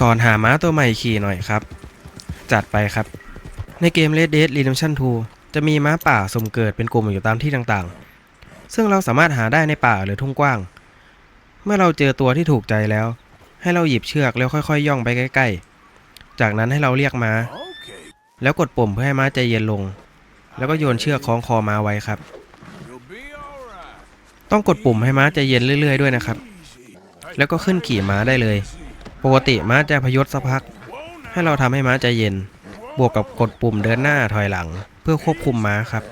สอนหาม้าตัวใหม่ขี่หน่อยครับ จัดไปครับ ในเกม Red Dead Redemption 2 จะมีม้าป่าสมเกิดเป็นกลุ่มอยู่ตามที่ต่างๆ ซึ่งเราสามารถหาได้ในป่าหรือทุ่งกว้าง เมื่อเราเจอตัวที่ถูกใจแล้ว ให้เราหยิบเชือกแล้วค่อยๆ ย่องไปใกล้ ๆ จากนั้นให้เราเรียกม้า แล้วกดปุ่มเพื่อให้ม้าใจเย็นลง แล้วก็โยนเชือกคล้องคอม้าไว้ครับ ต้องกดปุ่มให้ม้าใจเย็นเรื่อย ๆ ด้วยนะครับ แล้วก็ขึ้นขี่ม้าได้เลย ปกติม้าจะพยศสักพัก ให้เราทำให้ม้าใจเย็น บวกกับกดปุ่มเดินหน้าถอยหลัง เพื่อควบคุมม้าครับ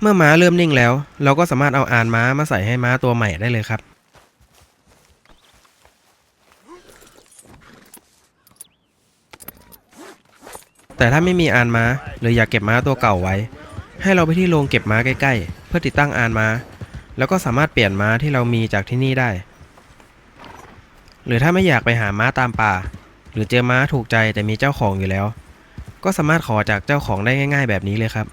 เมื่อม้าเริ่มนิ่งแล้ว เราก็สามารถเอาอานม้ามาใส่ให้ม้าตัวใหม่ได้เลยครับแต่ถ้าไม่มีอานม้าหรืออยากเก็บม้าตัวเก่าไว้ ให้เราไปที่โรงเก็บม้าใกล้ๆ เพื่อติดตั้งอานม้า แล้วก็สามารถเปลี่ยนม้าที่เรามีจากที่นี่ได้ หรือถ้าไม่อยากไปหาม้าตามป่า หรือเจอม้าถูกใจแต่มีเจ้าของอยู่แล้ว ก็สามารถขอจากเจ้าของได้ง่าย ๆ แบบนี้เลยครับ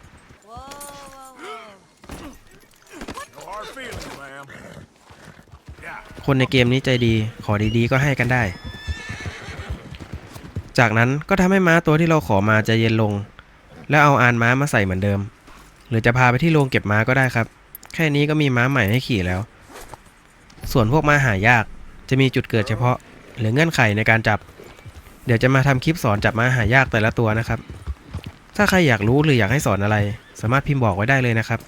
คนในเกมนี้ใจดี ขอดีๆก็ให้กันได้ จากนั้นก็ทำให้ม้าตัวที่เราขอมาใจเย็นลง แล้วเอาอานม้ามาใส่เหมือนเดิม หรือจะพาไปที่โรงเก็บม้าก็ได้ครับ แค่นี้ก็มีม้าใหม่ให้ขี่แล้ว ส่วนพวกม้าหายาก จะมีจุดเกิดเฉพาะ หรือเงื่อนไขในการจับ เดี๋ยวจะมาทำคลิปสอนจับม้าหายากแต่ละตัวนะครับ ถ้าใครอยากรู้หรืออยากให้สอนอะไร สามารถพิมพ์บอกไว้ได้เลยนะครับ